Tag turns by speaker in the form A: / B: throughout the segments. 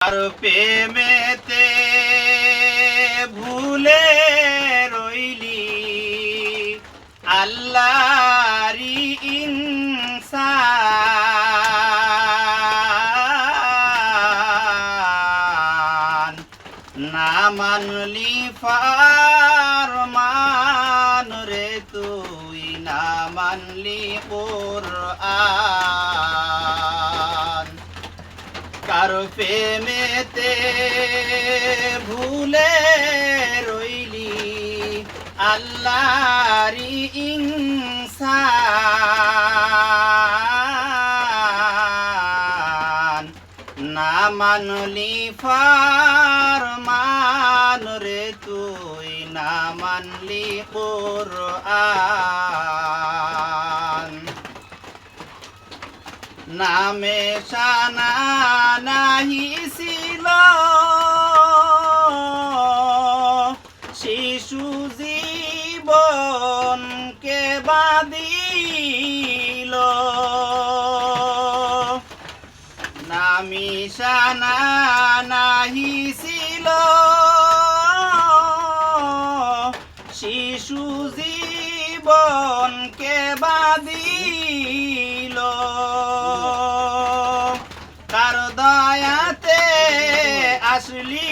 A: আর প্রেমেতে ভুলে রইলি। আল্লাহরি ইনসান। না মানলি ফারমান রে তুই না মানলি কোরআন। কারও প্রেমেতে ভুলে রইলি? আল্লাহরি ইনসান। না মানলি ফারমান রে তুই না মানলি কোরআন। নামে সানা নাহি ছিল। শিশু জীবন কে বাদিল নামি নাহি ছিল। শিশু জীবন কে বাদিল আসলি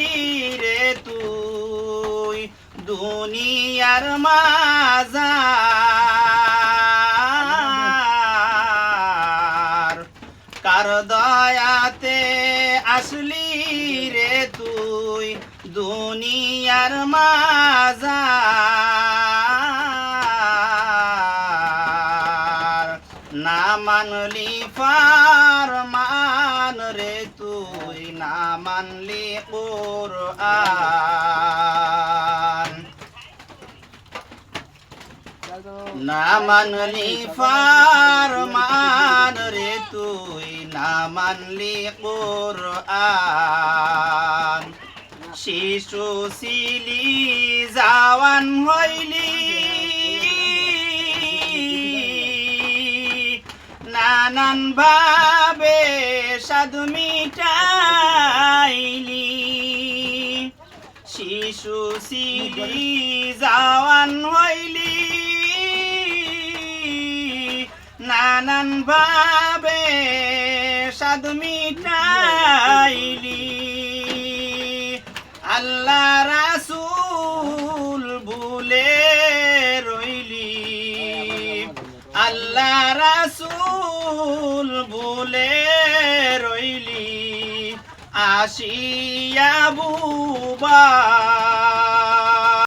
A: রে তুই দুনিয়ার মাজার। কার দয়াতে আসলি রে তুই দুনিয়ার মাজার না মানলি ফারমান রে তুই না মানলি কোরআন। না মানলি ফারমান রে তুই না মানলি কোরআন। শিশু সিলি জাওয়ান হইলি নানান ভাবে সাধু মিটাইলি। শিশু সিলি জাওয়ান হইলি। নানান ভাবে সাধু মিটাইলি। আল্লাহ আল্লাহ রাসুল ভুলে রইলি আসিয়া বুবা